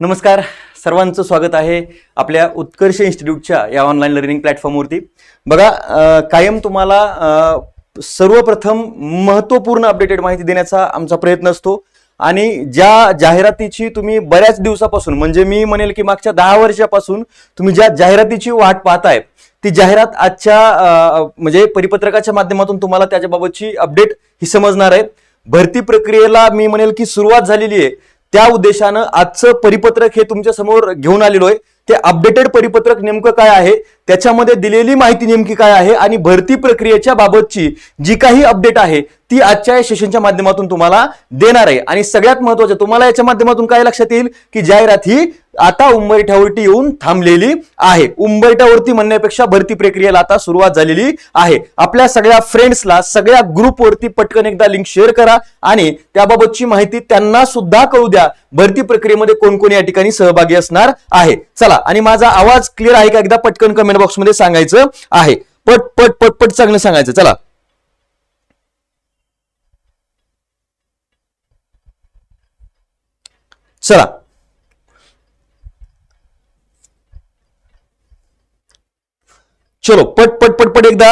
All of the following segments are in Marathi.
नमस्कार. सर्वांचं स्वागत आहे आपल्या उत्कर्ष इन्स्टिट्यूटच्या या ऑनलाईन लर्निंग प्लॅटफॉर्मवरती बघा कायम तुम्हाला सर्वप्रथम महत्त्वपूर्ण अपडेटेड माहिती देण्याचा आमचा प्रयत्न असतो. आणि ज्या जाहिरातीची तुम्ही बऱ्याच दिवसापासून म्हणजे मी म्हणेल की मागच्या दहा वर्षापासून तुम्ही ज्या जाहिरातीची वाट पाहताय ती जाहिरात आजच्या म्हणजे परिपत्रकाच्या माध्यमातून तुम्हाला त्याच्याबाबतची अपडेट ही समजणार आहे. भरती प्रक्रियेला मी म्हणेल की सुरुवात झालेली आहे. त्या उद्देशानं आजचं परिपत्रक हे तुमच्यासमोर घेऊन आलेलो आहे. ते अपडेटेड परिपत्रक नेमकं काय आहे? त्याच्यामध्ये दिलेली माहिती नेमकी काय आहे आणि भरती प्रक्रियेच्या बाबतची जी काही अपडेट आहे ती आजच्या या सेशनच्या माध्यमातून तुम्हाला देणार आहे. आणि सगळ्यात महत्वाचं तुम्हाला याच्या माध्यमातून काय लक्षात येईल? की जाहिरात ही आता उंबरठ्यावरती येऊन थांबलेली आहे. उंबरठ्यावरती म्हणण्यापेक्षा भरती प्रक्रियेला आता सुरुवात झालेली आहे. आपल्या सगळ्या फ्रेंड्सला सगळ्या ग्रुपवरती पटकन एकदा लिंक शेअर करा आणि त्याबाबतची माहिती त्यांना सुद्धा कळू द्या. भरती प्रक्रियेमध्ये कोण कोण या ठिकाणी सहभागी असणार आहे? चला आणि माझा आवाज क्लिअर आहे का? एकदा पटकन कमेंट बॉक्समध्ये सांगायचं आहे. पट पट पट पट चांगलं सांगायचं. चला. चला. चलो पट पट पट पट एकदा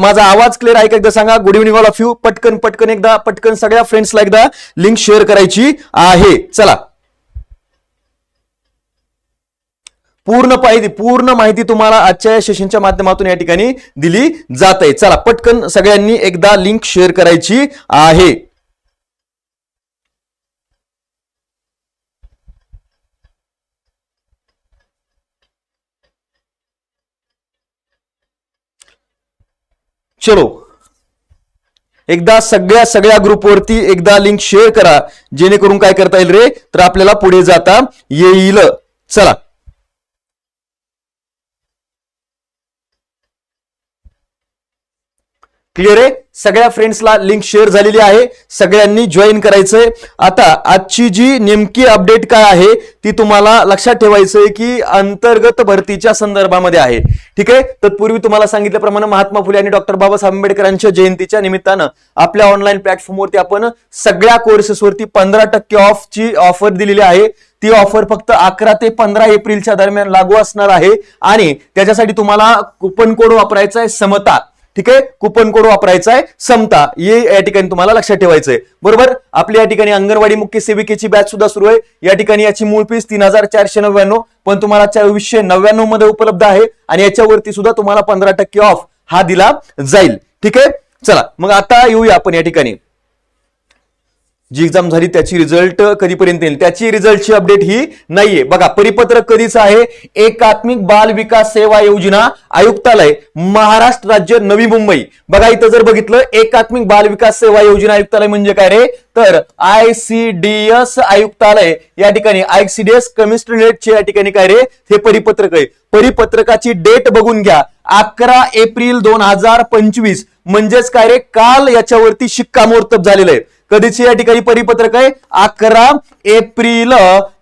माझा आवाज क्लिअर आहे का एकदा सांगा? Good evening all of you पटकन पटकन एकदा पटकन सगळ्या फ्रेंड्सला एकदा लिंक शेअर करायची आहे. चला. पूर्ण माहिती पूर्ण माहिती तुम्हाला आजच्या या सेशनच्या माध्यमातून या ठिकाणी दिली जात आहे चला पटकन सगळ्यांनी एकदा लिंक शेअर करायची आहे. चलो. एकदा सगळ्या सगळ्या ग्रुपवरती एकदा लिंक शेअर करा जेणेकरून काय करता येईल रे? तर आपल्याला पुढे जाता येईल. चला. क्लिअर आहे? सगळ्या फ्रेंड्सला लिंक शेअर झालेली आहे. सगळ्यांनी जॉईन करायचंय. आता आजची जी नेमकी अपडेट काय आहे ती तुम्हाला लक्षात ठेवायचंय की अंतर्गत भरतीच्या संदर्भामध्ये आहे. ठीक आहे? तत्पूर्वी तुम्हाला सांगितल्याप्रमाणे महात्मा फुले आणि डॉक्टर बाबासाहेब आंबेडकरांच्या जयंतीच्या निमित्तानं आपल्या ऑनलाईन प्लॅटफॉर्मवरती आपण सगळ्या कोर्सेसवरती पंधरा टक्के ऑफची ऑफर दिलेली आहे. ती ऑफर फक्त अकरा ते पंधरा एप्रिलच्या दरम्यान लागू असणार आहे. आणि त्याच्यासाठी तुम्हाला कुपन कोड वापरायचा आहे समता. ठीक आहे? कुपन कोड वापरायचा आहे समता हे या ठिकाणी तुम्हाला लक्षात ठेवायचंय. बरोबर? आपल्या या ठिकाणी अंगणवाडी मुख्य सेविकेची बॅच सुद्धा सुरू आहे. या ठिकाणी याची मूळ फीस तीन हजार चारशे नव्याण्णव पण तुम्हाला चोवीसशे नव्याण्णवमध्ये उपलब्ध आहे आणि याच्यावरती सुद्धा तुम्हाला पंधरा टक्के ऑफ हा दिला जाईल. ठीक आहे? चला मग आता येऊया आपण या ठिकाणी. जी एक्झाम झाली त्याची रिझल्ट कधीपर्यंत येईल? त्याची रिझल्टची अपडेट ही नाहीये. बघा परिपत्रक कधीच आहे? एकात्मिक बाल विकास सेवा योजना आयुक्तालय महाराष्ट्र राज्य नवी मुंबई. बघा इथं जर बघितलं एकात्मिक बाल विकास सेवा योजना आयुक्तालय म्हणजे काय रे? तर आयसीडीएस आयुक्तालय या ठिकाणी आयसीडीएस सी कमिस्ट्रेटचे या ठिकाणी काय रे? हे परिपत्रक आहे. परिपत्रकाची डेट बघून घ्या. अकरा एप्रिल दोन हजार पंचवीस. म्हणजेच काय रे? काल याच्यावरती शिक्कामोर्तब झालेलं आहे. कधीची या ठिकाणी परिपत्रक आहे? अकरा एप्रिल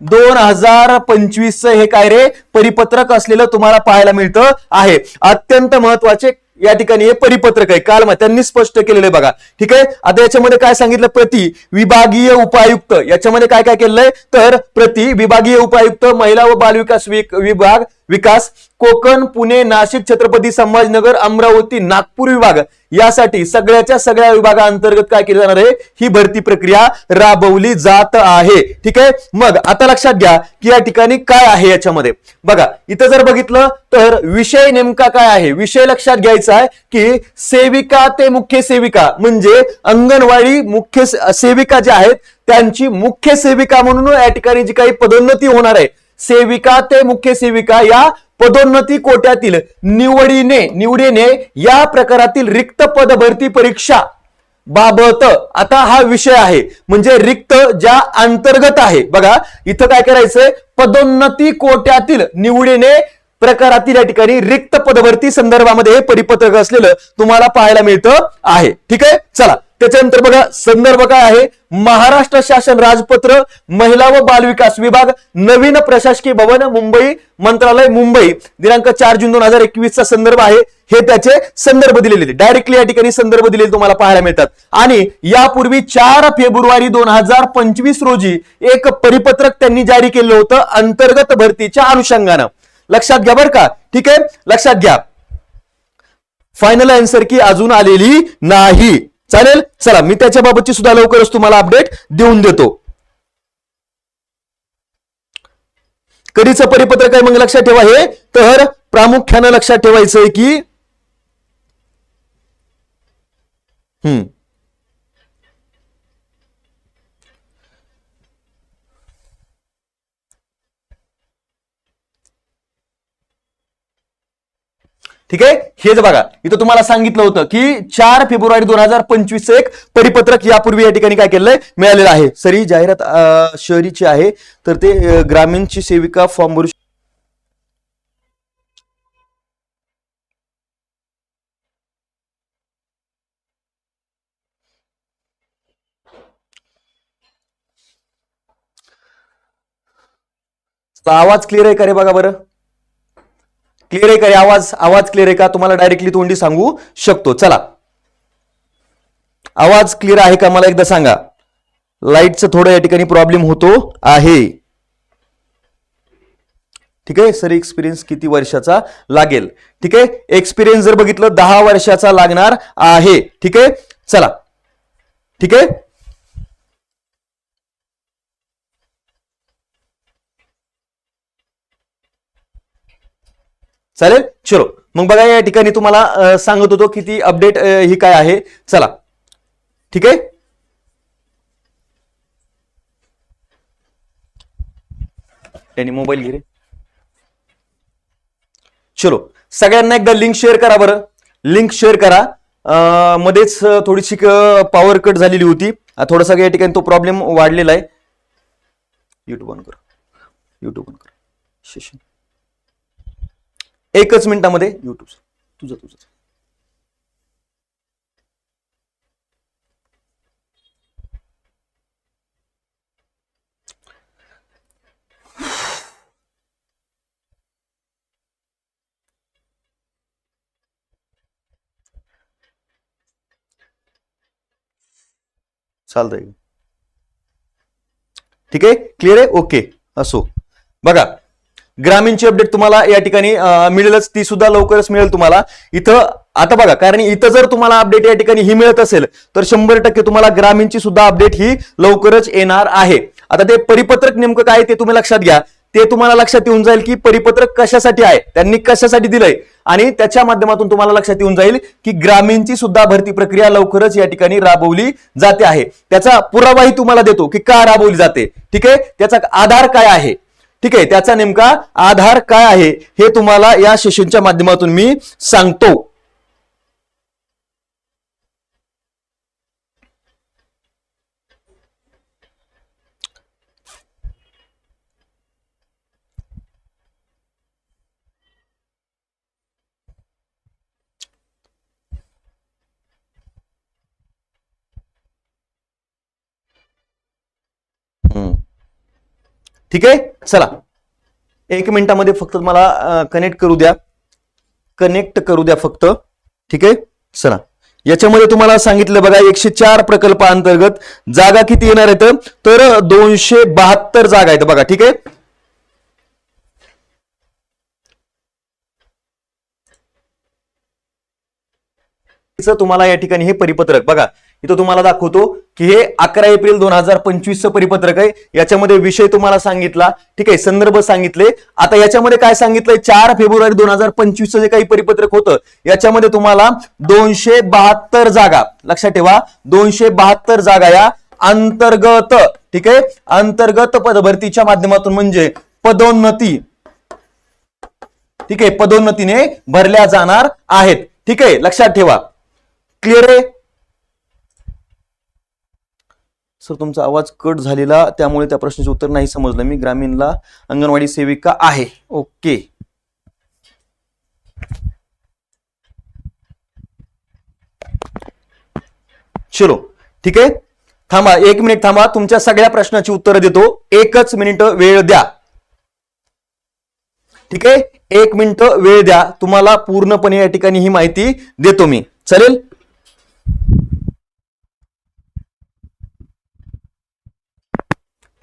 दोन हजार पंचवीस हे काय रे? परिपत्रक असलेलं तुम्हाला पाहायला मिळतं आहे. अत्यंत महत्त्वाचे या ठिकाणी हे परिपत्रक आहे. काल त्यांनी स्पष्ट केलेलं आहे बघा. ठीक आहे? आता याच्यामध्ये काय सांगितलं? प्रति विभागीय उपायुक्त. याच्यामध्ये काय काय केलंय तर प्रति विभागीय उपायुक्त महिला व बालविकास विकास विभाग विकास कोकण पुणे नाशिक छत्रपती संभाजीनगर अमरावती नागपूर विभाग यासाठी सगळ्याच्या सगळ्या विभागाअंतर्गत काय केली जाणार आहे? ही भरती प्रक्रिया राबवली जात आहे. ठीक आहे? मग आता लक्षात घ्या की या ठिकाणी काय आहे याच्यामध्ये. बघा इथं जर बघितलं तर विषय नेमका काय आहे? विषय लक्षात घ्यायचा आहे की सेविका ते मुख्य सेविका म्हणजे अंगणवाडी मुख्य सेविका ज्या आहेत त्यांची मुख्य सेविका म्हणून या ठिकाणी जी काही पदोन्नती होणार आहे सेविका ते मुख्य सेविका या पदोन्नती कोट्यातील निवडीने निवडीने या प्रकारातील रिक्त पद भरती परीक्षा बाबत आता हा विषय आहे. म्हणजे रिक्त ज्या अंतर्गत आहे. बघा इथं काय करायचंय? पदोन्नती कोट्यातील निवडीने प्रकारातील या ठिकाणी रिक्त पदभरती संदर्भामध्ये हे परिपत्रक असलेलं तुम्हाला पाहायला मिळतं आहे. ठीक आहे? चला. त्याच्यानंतर बघा संदर्भ काय आहे? महाराष्ट्र शासन राजपत्र महिला व बालविकास विभाग नवीन प्रशासकीय भवन मुंबई मंत्रालय मुंबई. दिनांक चार जून दोन हजार एकवीसचा संदर्भ आहे. हे त्याचे संदर्भ दिलेले डायरेक्टली या ठिकाणी संदर्भ दिलेले तुम्हाला पाहायला मिळतात. आणि यापूर्वी चार फेब्रुवारी दोन हजार पंचवीस रोजी एक परिपत्रक त्यांनी जारी केलं होतं अंतर्गत भरतीच्या अनुषंगानं. लक्षात घ्या बरं का. ठीक आहे? लक्षात घ्या. फायनल आन्सर की अजून आलेली नाही. चालेल? चला मी त्याच्याबाबतची सुद्धा लवकरच तुम्हाला अपडेट देऊन देतो. कधीचं परिपत्रक आहे मग लक्षात ठेवा हे? तर प्रामुख्यानं लक्षात ठेवायचंय की हम्म. ठीक आहे? हेच बघा इथं तुम्हाला सांगितलं होतं की चार फेब्रुवारी दोन हजार पंचवीस एक परिपत्रक यापूर्वी या ठिकाणी काय केलंय? मिळालेलं आहे. सरी जाहिरात शहरीची आहे. तर ते ग्रामीणची सेविका फॉर्म भरू तर आवाज क्लिअर आहे का रे बघा बरं? क्लिअर आहे का? रे आवाज आवाज क्लिअर आहे का? तुम्हाला डायरेक्टली तोंडी सांगू शकतो. चला. आवाज क्लिअर आहे का? मला एकदा सांगा. लाईटचं थोडं या ठिकाणी प्रॉब्लेम होतो आहे. ठीक आहे? सर एक्सपिरियन्स किती वर्षाचा लागेल? ठीक आहे? एक्सपिरियन्स जर बघितलं दहा वर्षाचा लागणार आहे. ठीक आहे? चला. ठीक आहे? चालेल? चलो. मग बघा या ठिकाणी तुम्हाला सांगत होतो किती अपडेट ही काय आहे. चला. ठीक आहे? त्यांनी मोबाईल घे चलो. सगळ्यांना एकदा लिंक शेअर करा बरं. लिंक शेअर करा. मध्येच थोडीशी पॉवर कट झालेली होती. थोडासा या ठिकाणी तो प्रॉब्लेम वाढलेला आहे. युट्यूब ऑन कर. युट्यूब ऑन कर. सेशन एकच मिनिटामध्ये युट्यूब तुझं तुझं. चालतंय. ठीक आहे? क्लिअर आहे? ओके असो. बघा ग्रामीणची अपडेट तुम्हाला या ठिकाणी मिळेलच. ती सुद्धा लवकरच मिळेल तुम्हाला. इथं आता बघा कारण इथं जर तुम्हाला अपडेट या ठिकाणी ही मिळत असेल तर शंभर टक्के तुम्हाला ग्रामीणची सुद्धा अपडेट ही लवकरच येणार आहे. आता ते परिपत्रक नेमकं काय ते तुम्ही लक्षात घ्या. ते तुम्हाला लक्षात येऊन जाईल की परिपत्रक कशासाठी आहे. त्यांनी कशासाठी दिलंय. आणि त्याच्या माध्यमातून तुम्हाला लक्षात येऊन जाईल की ग्रामीणची सुद्धा भरती प्रक्रिया लवकरच या ठिकाणी राबवली जाते आहे. त्याचा पुरावाही तुम्हाला देतो की का राबवली जाते. ठीक आहे? त्याचा आधार काय आहे? ठीक आहे त्याचा नेमका आधार काय आहे हे तुम्हाला या सेशनच्या माध्यमातून मी सांगतो. ठीक आहे? चला. एक मिनिटामध्ये फक्त मला कनेक्ट करू द्या. कनेक्ट करू द्या फक्त. ठीक आहे? चला. याच्यामध्ये तुम्हाला सांगितलं बघा एकशे चार प्रकल्पांतर्गत जागा किती येणार आहेत? तर दोनशे बहात्तर जागा आहेत बघा ठीक आहे? तुम्हाला या ठिकाणी हे परिपत्रक बघा. इथं तुम्हाला दाखवतो की हे अकरा एप्रिल दोन हजार पंचवीसचं परिपत्रक आहे. याच्यामध्ये विषय तुम्हाला सांगितला. ठीक आहे संदर्भ सांगितले. आता याच्यामध्ये काय सांगितलंय? चार फेब्रुवारी दोन हजार पंचवीसचं जे काही परिपत्रक होतं याच्यामध्ये तुम्हाला दोनशे बहात्तर जागा लक्षात ठेवा दोनशे बहात्तर जागा या अंतर्गत ठीक आहे अंतर्गत पदभरतीच्या माध्यमातून म्हणजे पदोन्नती ठीक आहे पदोन्नतीने भरल्या जाणार आहेत. ठीक आहे लक्षात ठेवा. क्लिअर आहे? सर तुमचा आवाज कट झालेला त्यामुळे त्या प्रश्नाचे उत्तर नाही समजलं. मी ग्रामीणला अंगणवाडी सेविका आहे. ओके. चलो ठीक आहे? थांबा एक मिनिट थांबा. तुमच्या सगळ्या प्रश्नाची उत्तरं देतो. एकच मिनिट वेळ द्या. ठीक आहे? एक मिनिट वेळ द्या. तुम्हाला पूर्णपणे या ठिकाणी ही माहिती देतो मी. चालेल?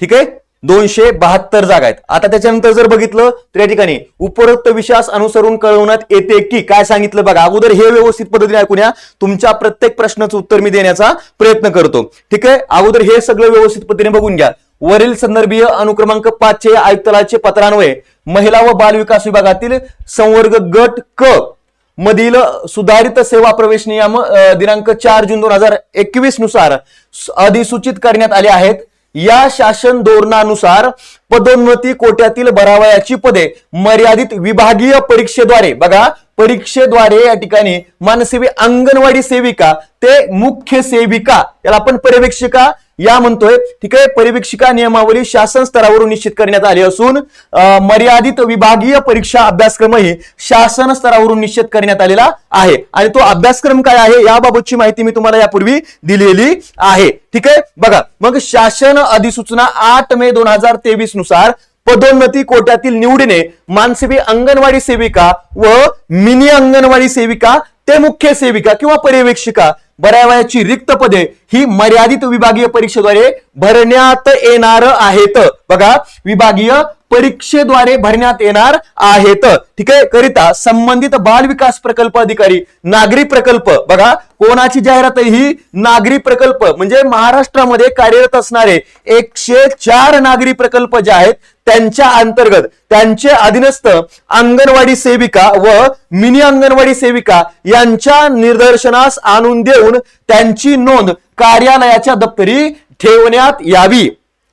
ठीक आहे? दोनशे बहात्तर जागा आहेत. आता त्याच्यानंतर जर बघितलं तर या ठिकाणी उपरोक्त विश्वास अनुसरून कळवण्यात येते की काय सांगितलं बघा. अगोदर हे व्यवस्थित पद्धतीने ऐकून या. तुमच्या प्रत्येक प्रश्नाचं उत्तर मी देण्याचा प्रयत्न करतो. ठीक आहे? अगोदर हे सगळं व्यवस्थित पद्धतीने बघून घ्या. वरील संदर्भीय अनुक्रमांक पाचशे आयुक्तालयाचे पत्रान्वये महिला व बाल विकास विभागातील संवर्ग गट क मधील सुधारित सेवा प्रवेश नियम दिनांक चार जून दोन हजार एकवीसनुसार अधिसूचित करण्यात आले आहेत. या शासन धोरणानुसार पदोन्नती कोट्यातील भरावयाची पदे मर्यादित विभागीय परीक्षेद्वारे बघा परीक्षेद्वारे या ठिकाणी मानसेवी अंगणवाडी सेविका ते मुख्य सेविका याला आपण पर्यवेक्षिका या म्हणतोय ठीक आहे परिवीक्षिका नियमावली शासन स्तरावरून निश्चित करण्यात आली असून मर्यादित विभागीय परीक्षा अभ्यासक्रमही शासन स्तरावरून निश्चित करण्यात आलेला आहे. आणि तो अभ्यासक्रम काय आहे याबाबतची माहिती मी तुम्हाला यापूर्वी दिलेली आहे. ठीक आहे? बघा मग शासन अधिसूचना आठ मे दोन हजार तेवीसनुसार पदोन्नती कोट्यातील निवडीने मानसेवी अंगणवाडी सेविका व मिनी अंगणवाडी सेविका ते मुख्य सेविका किंवा पर्यवेक्षिका बऱ्यावयाची रिक्त पदे ही मर्यादित विभागीय परीक्षेद्वारे भरण्यात येणार आहेत. बघा विभागीय परीक्षेद्वारे भरण्यात येणार आहेत. ठीक आहे? करिता संबंधित बाल विकास प्रकल्प अधिकारी नागरी प्रकल्प. बघा कोणाची जाहिरात ही? नागरी प्रकल्प. म्हणजे महाराष्ट्रामध्ये कार्यरत असणारे एकशे चार नागरी प्रकल्प जे आहेत त्यांच्या अंतर्गत त्यांचे अधीनस्थ अंगणवाडी सेविका व मिनी अंगणवाडी सेविका यांच्या निदर्शनास आणून देऊन त्यांची नोंद कार्यालयाच्या दप्तरी ठेवण्यात यावी.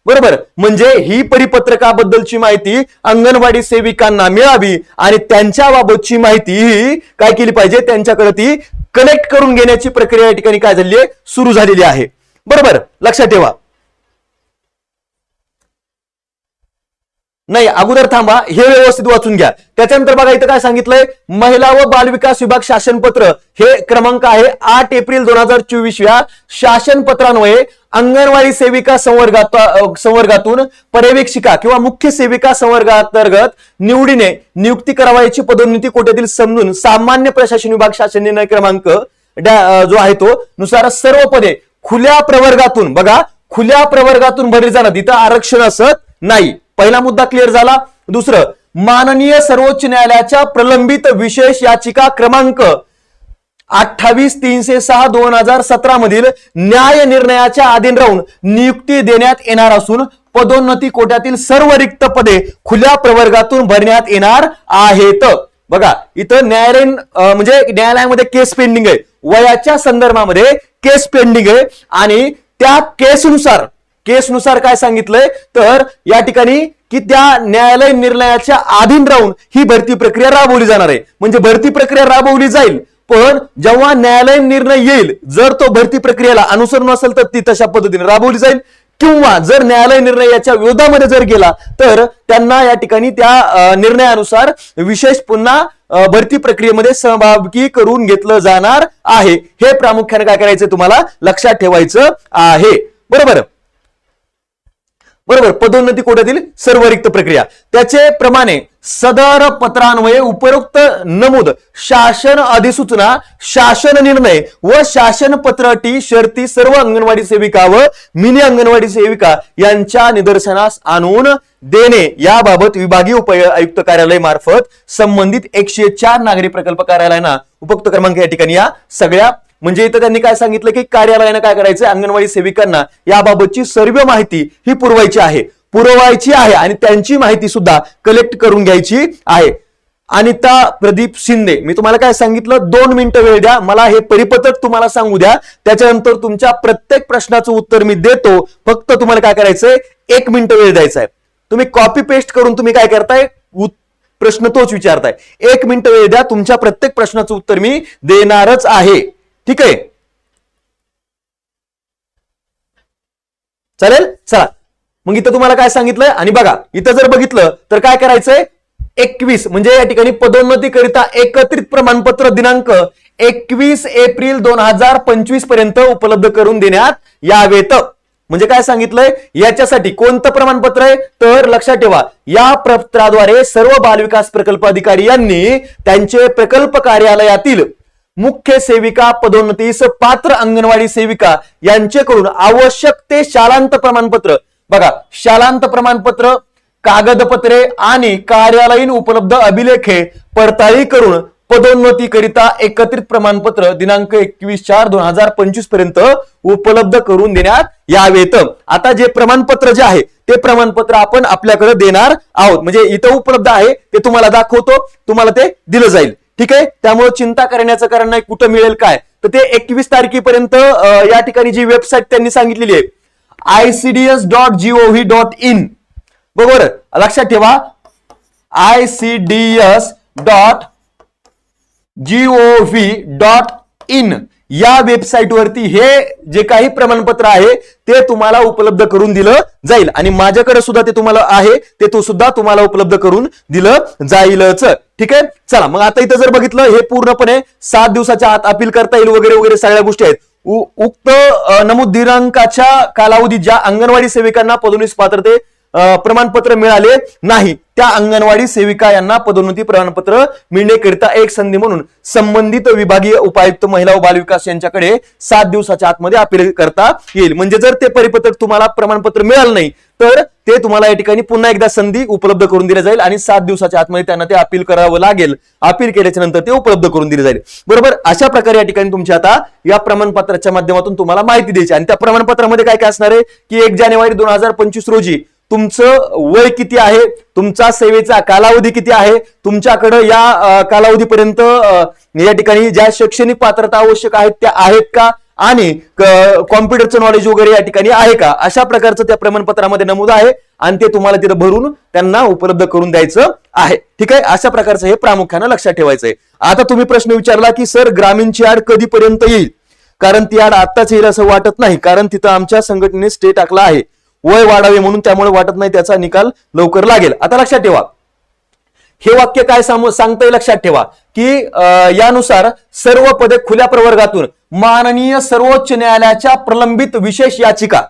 बरोबर? म्हणजे ही परिपत्रकाबद्दलची माहिती अंगणवाडी सेविकांना मिळावी आणि त्यांच्या बाबतची माहिती ही काय केली पाहिजे? त्यांच्याकडे ती कलेक्ट करून घेण्याची प्रक्रिया या ठिकाणी काय झाली आहे? सुरू झालेली आहे. बरोबर? लक्षात ठेवा. नाही अगोदर थांबा हे व्यवस्थित वाचून घ्या. त्याच्यानंतर बघा इथं काय सांगितलंय? महिला व बाल विकास विभाग शासनपत्र हे क्रमांक आहे आठ एप्रिल दोन हजार चोवीस या शासनपत्रान्वये अंगणवाडी सेविका संवर्गात संवर्गातून पर्यवेक्षिका किंवा मुख्य सेविका संवर्गांतर्गत निवडीने नियुक्ती करावयाची पदोन्नती कोट्यातील समजून सामान्य प्रशासन विभाग शासन निर्णय क्रमांक जो आहे तो नुसार सर्व पदे खुल्या प्रवर्गातून बघा खुल्या प्रवर्गातून भरली जाणार. तिथं आरक्षण असत नाही. पहिला मुद्दा क्लिअर झाला. दुसरं माननीय सर्वोच्च न्यायालयाच्या प्रलंबित विशेष याचिका क्रमांक अठ्ठावीस तीनशे सहा दोन हजार सतरा मधील न्याय निर्णयाच्या अधीन राहून नियुक्ती देण्यात येणार असून पदोन्नती कोट्यातील सर्व रिक्त पदे खुल्या प्रवर्गातून भरण्यात येणार आहेत. बघा इथं न्यायालयीन म्हणजे न्यायालयामध्ये केस पेंडिंग आहे. वयाच्या संदर्भामध्ये केस पेंडिंग आहे आणि त्या केसनुसार केसनुसार काय सांगितलंय? तर या ठिकाणी की त्या न्यायालय निर्णयाच्या अधीन राहून ही भरती प्रक्रिया राबवली जाणार आहे. म्हणजे भरती प्रक्रिया राबवली जाईल पण जेव्हा न्यायालय निर्णय येईल जर तो भरती प्रक्रियेला अनुसरून असेल तर ती तशा पद्धतीने राबवली जाईल. किंवा जर न्यायालय निर्णय याच्या विरोधामध्ये जर गेला तर त्यांना या ठिकाणी त्या निर्णयानुसार विशेष पुन्हा भरती प्रक्रियेमध्ये सहभागी करून घेतलं जाणार आहे. हे प्रामुख्याने काय करायचं तुम्हाला लक्षात ठेवायचं आहे. बरोबर? बरोबर. पदोन्नती कोट्यातील सर्व रिक्त प्रक्रिया. त्याचे प्रमाणे सदर पत्रान्वये उपरोक्त नमूद शासन अधिसूचना शासन निर्णय व शासन पत्राटी शर्ती सर्व अंगणवाडी सेविका व मिनी अंगणवाडी सेविका यांच्या निदर्शनास आणून देणे. याबाबत विभागीय उप आयुक्त कार्यालय मार्फत संबंधित एकशे चार नागरी प्रकल्प कार्यालयांना उपयुक्त क्रमांक या ठिकाणी या सगळ्या म्हणजे इथं त्यांनी काय सांगितलं की कार्यालयानं काय करायचं अंगणवाडी सेविकांना याबाबतची सर्व माहिती ही पुरवायची आहे. पुरवायची आहे आणि त्यांची माहिती सुद्धा कलेक्ट करून घ्यायची आहे. अनिता प्रदीप शिंदे मी तुम्हाला काय सांगितलं? दोन मिनिटं वेळ द्या. मला हे परिपत्रक तुम्हाला सांगू द्या. त्याच्यानंतर तुमच्या प्रत्येक प्रश्नाचं उत्तर मी देतो. फक्त तुम्हाला काय करायचंय? एक मिनिटं वेळ द्यायचा आहे तुम्ही कॉपी पेस्ट करून तुम्ही काय करताय? प्रश्न तोच विचारताय. एक मिनिटं वेळ द्या. तुमच्या प्रत्येक प्रश्नाचं उत्तर मी देणारच आहे. ठीक आहे. चालेल? चला. मग इथं तुम्हाला काय सांगितलंय? आणि बघा इथं जर बघितलं तर काय करायचंय? एकवीस म्हणजे या ठिकाणी पदोन्नतीकरिता एकत्रित प्रमाणपत्र दिनांक एकवीस एप्रिल दोन हजार पंचवीसपर्यंत उपलब्ध करून देण्यात यावेत म्हणजे काय सांगितलंय? याच्यासाठी कोणतं प्रमाणपत्र आहे? तर लक्षात ठेवा या पत्राद्वारे सर्व बालविकास प्रकल्प अधिकारी यांनी त्यांचे प्रकल्प कार्यालयातील मुख्य सेविका पदोन्नतीस पात्र अंगणवाडी सेविका यांच्याकडून आवश्यक ते शालांत प्रमाणपत्र. बघा शालांत प्रमाणपत्र कागदपत्रे आणि कार्यालयीन उपलब्ध अभिलेखे पडताळी करून पदोन्नतीकरिता एकत्रित प्रमाणपत्र दिनांक एकवीस चार दोन हजार पंचवीसपर्यंत उपलब्ध करून देण्यात यावेत. आता जे प्रमाणपत्र जे आहे ते प्रमाणपत्र आपण आपल्याकडे देणार आहोत. म्हणजे इथं उपलब्ध आहे ते तुम्हाला दाखवतो तुम्हाला ते दिलं जाईल. ठीक आहे? त्यामुळे चिंता करण्याचं कारण नाही कुठं मिळेल काय? तर ते एकवीस तारखेपर्यंत या ठिकाणी जी वेबसाईट त्यांनी सांगितलेली आहे ICDS dot GOV dot in बरोबर? लक्षात ठेवा. ICDS dot GOV dot in या वेबसाईटवरती हे जे काही प्रमाणपत्र आहे ते तुम्हाला उपलब्ध करून दिलं जाईल. आणि माझ्याकडे सुद्धा ते तुम्हाला आहे ते तो सुद्धा तुम्हाला उपलब्ध करून दिलं जाईलच. ठीक आहे? चला मग आता इथं जर बघितलं हे पूर्णपणे सात दिवसाच्या आत अपील करता येईल वगैरे वगैरे सगळ्या गोष्टी आहेत. उ- उक्त नमूद दिनांकाच्या कालावधीत ज्या अंगणवाडी सेविकांना पदोनीस पात्रते प्रमाणपत्र मिळाले नाही. त्या अंगणवाडी सेविका यांना पदोन्नती प्रमाणपत्र मिळण्याकरिता एक संधी म्हणून संबंधित विभागीय उपायुक्त महिला व बालविकास यांच्याकडे सात दिवसाच्या आतमध्ये अपील करता येईल. म्हणजे जर ते परिपत्रक तुम्हाला प्रमाणपत्र मिळालं नाही तर ते तुम्हाला या ठिकाणी पुन्हा एकदा संधी उपलब्ध करून दिली जाईल आणि सात दिवसाच्या आतमध्ये त्यांना ते अपील करावं लागेल. अपील केल्याच्यानंतर ते उपलब्ध करून दिले जाईल. बरोबर? अशा प्रकारे या ठिकाणी तुमची आता या प्रमाणपत्राच्या माध्यमातून तुम्हाला माहिती द्यायची आणि त्या प्रमाणपत्रामध्ये काय काय असणार आहे? की एक जानेवारी दोन हजार पंचवीस रोजी तुमचं वय किती आहे? तुमचा सेवेचा कालावधी किती आहे? तुमच्याकडं या कालावधीपर्यंत या ठिकाणी ज्या शैक्षणिक पात्रता आवश्यक आहेत त्या आहेत का? आणि कॉम्प्युटरचं नॉलेज वगैरे या ठिकाणी आहे का? अशा प्रकारचं त्या प्रमाणपत्रामध्ये नमूद आहे आणि ते तुम्हाला तिथं भरून त्यांना उपलब्ध करून द्यायचं आहे. ठीक आहे? अशा प्रकारचं हे प्रामुख्यानं लक्षात ठेवायचं आहे आता तुम्ही प्रश्न विचारला की सर ग्रामीणची आड कधीपर्यंत येईल? कारण ती आड आत्ताच येईल असं वाटत नाही. कारण तिथं आमच्या संघटनेने स्टे टाकला आहे. वय वाढावे म्हणून त्यामुळे वाटत नाही त्याचा निकाल लवकर लागेल. आता लक्षात ठेवा. हे वाक्य काय सांगतंय लक्षात ठेवा की यानुसार सर्व पदे खुल्या प्रवर्गातून माननीय सर्वोच्च न्यायालयाच्या प्रलंबित विशेष याचिका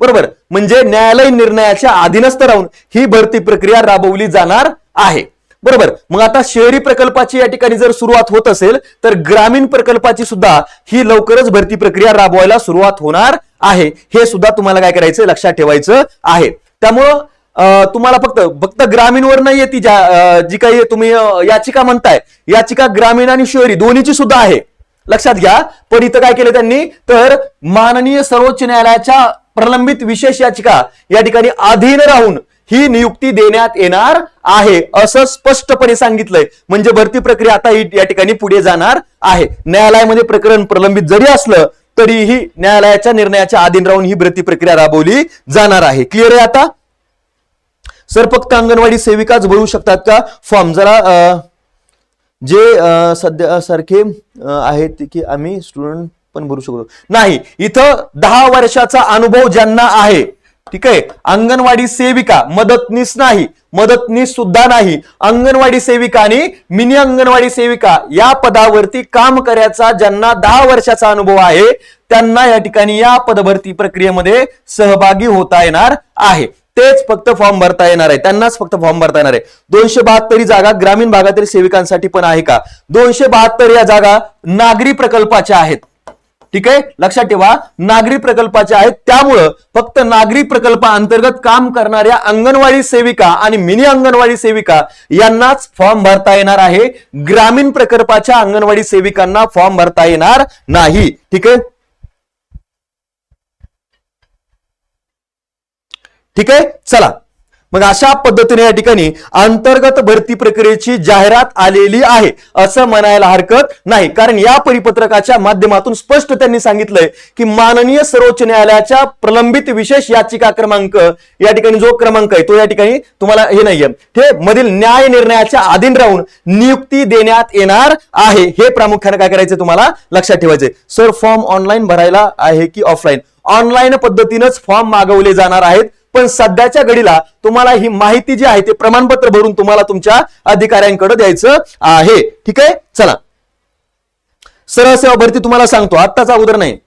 बरोबर? म्हणजे न्यायालय निर्णयाच्या अधीनस्थ राहून ही भरती प्रक्रिया राबवली जाणार आहे. बरोबर? मग आता शहरी प्रकल्पाची या ठिकाणी जर सुरुवात होत असेल तर ग्रामीण प्रकल्पाची सुद्धा ही लवकरच भरती प्रक्रिया राबवायला सुरुवात होणार आहे. हे सुद्धा तुम्हाला काय करायचं? लक्षात ठेवायचं आहे. त्यामुळं तुम्हाला फक्त फक्त ग्रामीणवर नाहीये ती ज्या जी काही तुम्ही याचिका म्हणताय. याचिका ग्रामीण आणि शहरी दोन्हीची सुद्धा आहे. लक्षात घ्या. पण इथं काय केलं त्यांनी? तर माननीय सर्वोच्च न्यायालयाच्या प्रलंबित विशेष याचिका या ठिकाणी अधीन राहून ही नियुक्ती देण्यात येणार आहे असं स्पष्टपणे सांगितलंय. म्हणजे भरती प्रक्रिया आता ही या ठिकाणी पुढे जाणार आहे. न्यायालयामध्ये प्रकरण प्रलंबित जरी असलं तरीही न्यायालयाच्या निर्णयाच्या अधीन राहून ही भरती प्रक्रिया राबवली जाणार आहे. क्लिअर आहे आता? सर फक्त अंगणवाडी सेविकाच भरू शकतात का? फॉर्म जरा जे सध्या सारखे आहेत की आम्ही स्टुडंट पण भरू शकतो नाही इथं दहा वर्षाचा अनुभव ज्यांना आहे ठीक आहे? अंगणवाडी सेविका मदतनीस नाही मदतनीस सुद्धा नाही. अंगणवाडी सेविका आणि मिनी अंगणवाडी सेविका या पदावरती काम करायचा ज्यांना दहा वर्षाचा अनुभव आहे त्यांना या ठिकाणी या पदभरती प्रक्रियेमध्ये सहभागी होता येणार आहे. तेच फक्त फॉर्म भरता येणार आहे. त्यांनाच फक्त फॉर्म भरता येणार आहे. दोनशे बहात्तरी जागा ग्रामीण भागातील सेविकांसाठी पण आहे का? दोनशे बहात्तर या जागा नागरी प्रकल्पाच्या आहेत. ठीक आहे? लक्षात ठेवा नागरी प्रकल्पाच्या आहेत. त्यामुळं फक्त नागरी प्रकल्पाअंतर्गत काम करणाऱ्या अंगणवाडी सेविका आणि मिनी अंगणवाडी सेविका यांनाच फॉर्म भरता येणार आहे. ग्रामीण प्रकल्पाच्या अंगणवाडी सेविकांना फॉर्म भरता येणार नाही. ठीक आहे? ठीक आहे? चला. मग अशा पद्धतीने या ठिकाणी अंतर्गत भरती प्रक्रियेची जाहिरात आलेली आहे असं म्हणायला हरकत नाही. कारण या परिपत्रकाच्या माध्यमातून स्पष्ट त्यांनी सांगितलंय की माननीय सर्वोच्च न्यायालयाच्या प्रलंबित विशेष याचिका क्रमांक या ठिकाणी जो क्रमांक आहे तो या ठिकाणी तुम्हाला हे नाहीये. हे मधील न्याय निर्णयाच्या अधीन राहून नियुक्ती देण्यात येणार आहे. हे प्रामुख्याने काय करायचं तुम्हाला लक्षात ठेवायचे सर फॉर्म ऑनलाईन भरायला आहे की ऑफलाईन? ऑनलाईन पद्धतीनंच फॉर्म मागवले जाणार आहेत. पण सध्याच्या घडीला तुम्हाला ही माहिती जी आहे ते प्रमाणपत्र भरून तुम्हाला तुमच्या अधिकाऱ्यांकडे द्यायचं आहे. ठीक आहे? चला. सरळ सेवा भरती तुम्हाला सांगतो. आत्ताचा अगोदर नाही.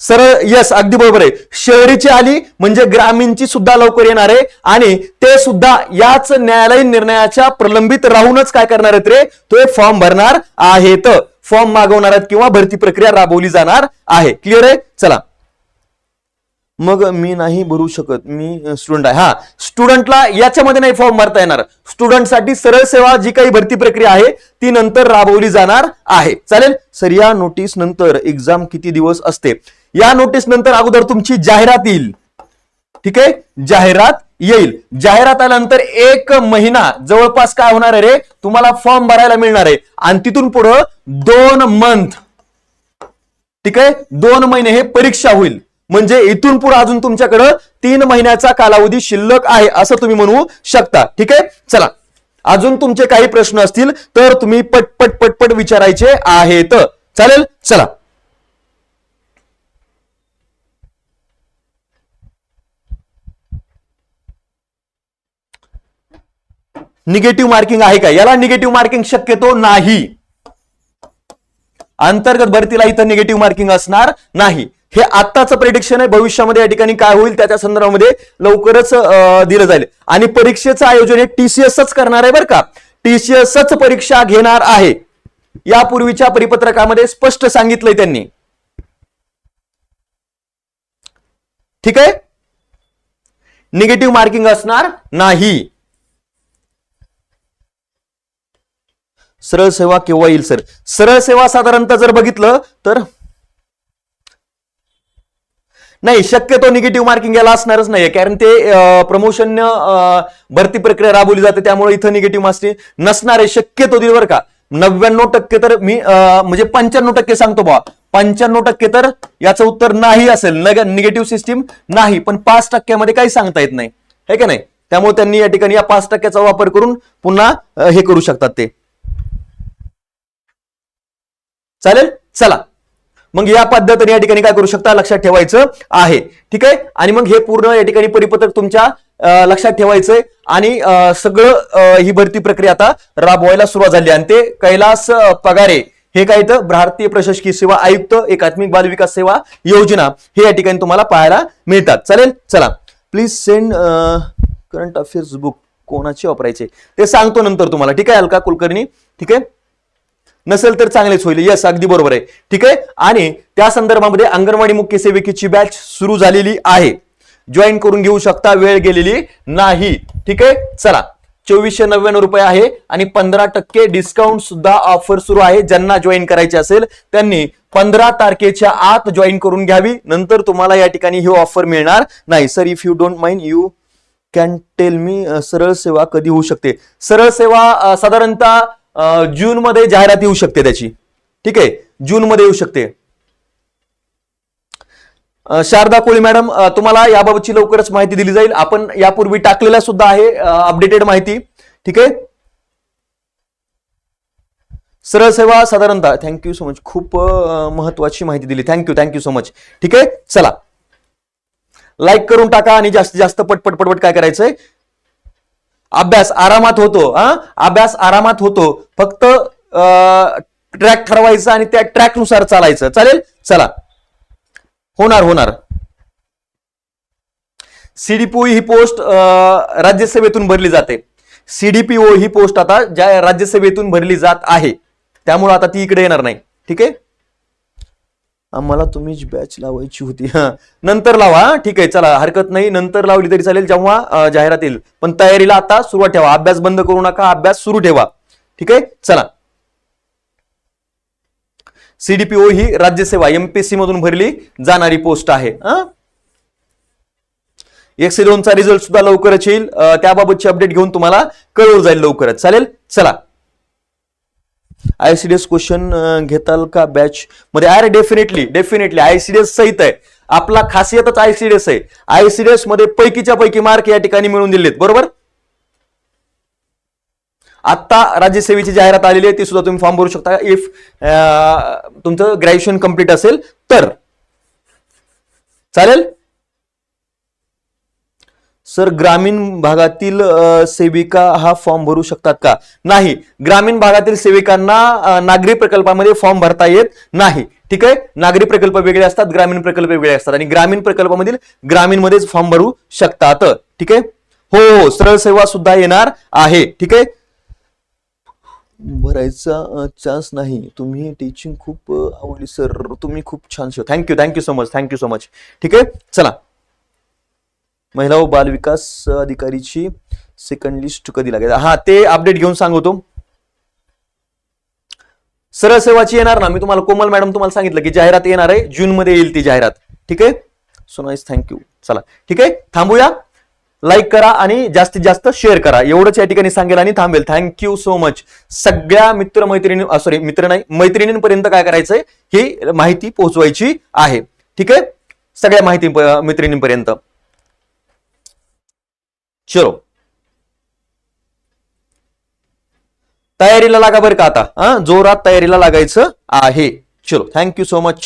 सरळ यस अगदी बरोबर आहे. शहरीची आली म्हणजे ग्रामीणची सुद्धा लवकर येणार आहे आणि ते सुद्धा याच न्यायालयीन निर्णयाच्या प्रलंबित राहूनच काय करणार आहेत रे? तो फॉर्म भरणार आहेत. फॉर्म मागवणार आहेत किंवा भरती प्रक्रिया राबवली जाणार आहे. क्लिअर आहे? चला. मग मी नाही भरू शकत. मी स्टुडंट आहे. हा स्टुडंटला याच्यामध्ये नाही फॉर्म भरता येणार. स्टुडंटसाठी सरळ सेवा जी काही भरती प्रक्रिया आहे ती नंतर राबवली जाणार आहे. चालेल? सर या नोटीस नंतर एक्झाम किती दिवस असते? या नोटीस नंतर अगोदर तुमची जाहिरात येईल. ठीक आहे? जाहिरात येईल. जाहिरात आल्यानंतर एक महिना जवळपास काय होणार आहे रे? तुम्हाला फॉर्म भरायला मिळणार आहे. आणि तिथून पुढं दोन मंथ ठीक आहे? दोन महिने हे परीक्षा होईल. म्हणजे इथून पुढे अजून तुमच्याकडं तीन महिन्याचा कालावधी शिल्लक आहे असं तुम्ही म्हणू शकता. ठीक आहे? चला. अजून तुमचे काही प्रश्न असतील तर तुम्ही पटपट पटपट विचारायचे आहेत. चालेल? चला. निगेटिव्ह मार्किंग आहे का? याला निगेटिव्ह मार्किंग शक्यतो नाही. अंतर्गत भरतीला इथं निगेटिव्ह मार्किंग असणार नाही. हे आत्ताचं प्रेडिक्शन आहे. भविष्यामध्ये या ठिकाणी काय होईल त्याच्या संदर्भामध्ये लवकरच दिलं जाईल. आणि परीक्षेचं आयोजन हे टीसीएसच करणार आहे बरं का. टीसीएसच परीक्षा घेणार आहे. यापूर्वीच्या परिपत्रकामध्ये स्पष्ट सांगितलंय त्यांनी. ठीक आहे? निगेटिव्ह मार्किंग असणार नाही. सरळ सेवा केव्हा येईल सर सरळ सेवा साधारणतः जर बघितलं तर नाही शक्यतो निगेटिव्ह मार्किंग याला असणारच नाही कारण ते प्रमोशन भरती प्रक्रिया राबवली जाते त्यामुळे इथं निगेटिव्ह मार्किंग नसणार आहे शक्यतो दिल बरं का. नव्याण्णव टक्के तर मी म्हणजे पंच्याण्णव टक्के सांगतो बा पंच्याण्णव टक्के तर याचं उत्तर नाही असेल निगेटिव्ह सिस्टीम नाही पण पाच टक्क्यामध्ये काही सांगता येत नाही. हे का नाही? त्यामुळे त्यांनी या ठिकाणी या पाच टक्क्याचा वापर करून पुन्हा हे करू शकतात ते. चालेल? चला. मग या पद्धतीने या ठिकाणी काय करू शकता? लक्षात ठेवायचं आहे. ठीक आहे? आणि मग हे पूर्ण या ठिकाणी परिपत्रक तुमच्या लक्षात ठेवायचंय. आणि सगळं ही भरती प्रक्रिया आता राबवायला सुरुवात झाली. आणि ते कैलास पगारे हे काय तर भारतीय प्रशासकीय सेवा आयुक्त एकात्मिक बाल विकास सेवा योजना हे या ठिकाणी तुम्हाला पाहायला मिळतात. चालेल? चला. Please send current affairs book कोणाचे वापरायचे? ते सांगतो नंतर तुम्हाला. ठीक आहे अलका कुलकर्णी? ठीक आहे? नसेल तर चांगलेच होईल. यस अगदी बरोबर आहे. ठीक आहे? आणि त्या संदर्भामध्ये अंगणवाडी मुख्य सेविकेची बॅच सुरू झालेली आहे. जॉईन करून घेऊ शकता. वेळ गेलेली नाही. ठीक आहे? चला. चोवीसशे नव्याण्णव रुपये आहे आणि पंधरा टक्के डिस्काउंट सुद्धा ऑफर सुरू आहे. ज्यांना जॉईन करायचे असेल त्यांनी पंधरा तारखेच्या आत जॉईन करून घ्यावी. नंतर तुम्हाला या ठिकाणी ही ऑफर मिळणार नाही. Sir if you don't mind you can tell me सरळ सेवा कधी होऊ शकते? सरळ सेवा साधारणतः जून मध्ये जाहिरात येऊ शकते त्याची. ठीक आहे? जून मध्ये येऊ शकते. शारदा कोळी मॅडम तुम्हाला याबाबतची लवकरच माहिती दिली जाईल. आपण यापूर्वी टाकलेल्या सुद्धा आहे अपडेटेड माहिती. ठीक आहे? सरळ सेवा साधारणतः. थँक्यू सो मच खूप महत्वाची माहिती दिली. थँक्यू थँक्यू सो मच ठीक आहे? चला. लाईक करून टाका आणि जास्तीत जास्त पटपट पटपट काय करायचंय? अभ्यास आरामात होतो हा? अभ्यास आरामात होतो. फक्त ट्रॅक ठरवायचा आणि त्या ट्रॅकनुसार चालायचं. चालेल? चला. होणार होणार. सीडीपीओ ही पोस्ट राज्यसभेतून भरली जाते. सीडीपीओ ही पोस्ट आता ज्या राज्यसभेतून भरली जात आहे. त्यामुळे आता ती इकडे येणार नाही. ठीक आहे? आम्हाला तुम्हीच बॅच लावायची होती. नंतर लावा हा. ठीक आहे चला. हरकत नाही. नंतर लावली तरी चालेल जेव्हा जाहिरात येईल पण तयारीला आता सुरुवात ठेवा. अभ्यास बंद करू नका. अभ्यास सुरू ठेवा. ठीक आहे? चला. सीडीपीओ ही राज्यसेवा एमपीएससी मधून भरली जाणारी पोस्ट आहे. हा? एकशे दोनचा रिझल्ट सुद्धा लवकरच येईल. त्याबाबतची अपडेट घेऊन तुम्हाला कळवलं जाईल लवकरच. चालेल? चला. आयसीडीएस क्वेश्चन घेताल का बॅच मध्ये अरे डेफिनेटली डेफिनेटली आयसीडीएस सहित आहे. आपला खासियतच आयसीडीएस आहे. आयसीडीएसमध्ये पैकीच्या पैकी मार्क या ठिकाणी मिळून दिलेत बरोबर? आता राज्यसेवेची जाहिरात आलेली आहे ती सुद्धा तुम्ही फॉर्म भरू शकता. इफ तुमचं ग्रॅज्युएशन कंप्लीट असेल तर. चालेल? सर ग्रामीण भागातील सेविका हा फॉर्म भरू शकतात का? नाही. ग्रामीण भागातील सेविकांना नागरी प्रकल्पामध्ये फॉर्म भरता येत नाही. ठीक आहे? नागरी प्रकल्प वेगळे असतात ग्रामीण प्रकल्प वेगळे असतात आणि ग्रामीण प्रकल्पामधील ग्रामीणमध्येच फॉर्म भरू शकतात. ठीक आहे? हो हो, हो सरळ सेवा सुद्धा येणार आहे. ठीक आहे? भरायचा चान्स नाही. तुम्ही टीचिंग खूप आवडली सर. तुम्ही खूप छान Shiv thank you thank you so much thank you so much ठीक आहे? चला. महिला व बाल विकास अधिकारीची सेकंड लिस्ट कधी लागेल? हा ते अपडेट घेऊन सांगतो. सरळ सेवाची येणार ना? मी तुम्हाला कोमल मॅडम तुम्हाला सांगितलं की जाहिरात येणार आहे. जून मध्ये येईल ती जाहिरात. ठीक आहे? सो नाईस थँक्यू चला. ठीक आहे? थांबूया. लाईक करा आणि जास्तीत जास्त शेअर करा. एवढंच या ठिकाणी सांगेल आणि थांबेल. थँक्यू सो मच सगळ्या मित्र मैत्रिणी सॉरी मित्र नाही मैत्रिणींपर्यंत काय करायचंय? ही माहिती पोहोचवायची आहे. ठीक आहे? सगळ्या माहिती मैत्रिणींपर्यंत चलो। तयारीला लागा बरं का आता हा? जोरात तयारीला लागायचं आहे. चलो थँक्यू सो मच